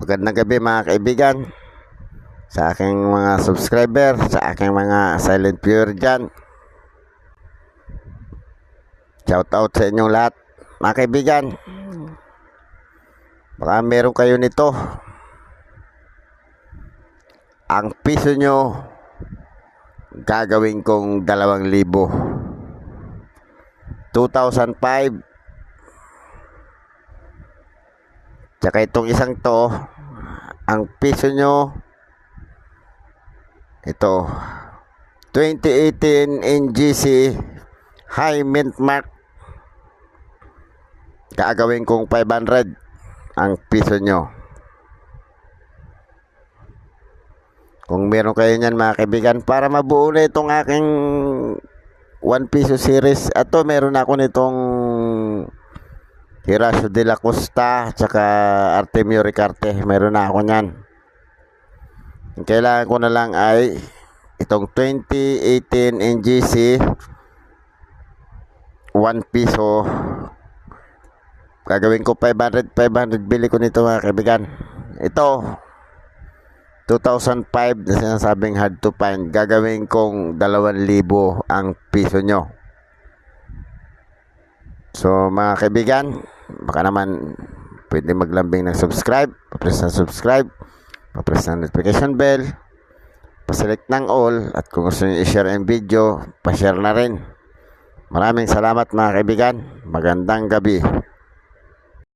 Magandang gabi mga kaibigan. Sa aking mga subscriber, sa aking mga silent viewer dyan. Shout out sa inyong lahat. Mga kaibigan, baka meron kayo nito. Ang piso nyo, gagawin kong dalawang libo. 2005 Tsaka itong isang to, ang piso nyo, ito, 2018 NGC High Mint Mark. Gagawin kong 500 ang piso nyo. Kung meron kayo niyan mga kaibigan, para mabuo na itong aking 1 piso series. Ato, meron ako nitong Hiracio de la Costa tsaka Artemio Ricarte. Meron na ako niyan. Ang kailangan ko na lang ay itong 2018 NGC 1 piso. Gagawin ko 500 500 bili ko nito mga kaibigan. Ito 2005 na sinasabing hard to find. Gagawin kong 2,000 ang piso nyo. So mga kaibigan, baka naman pwede maglambing ng subscribe, pa-press ng subscribe, pa-press ng notification bell, pa-select ng all, at kung gusto nyo i-share ang video, pa-share na rin. Maraming salamat mga kaibigan. Magandang gabi.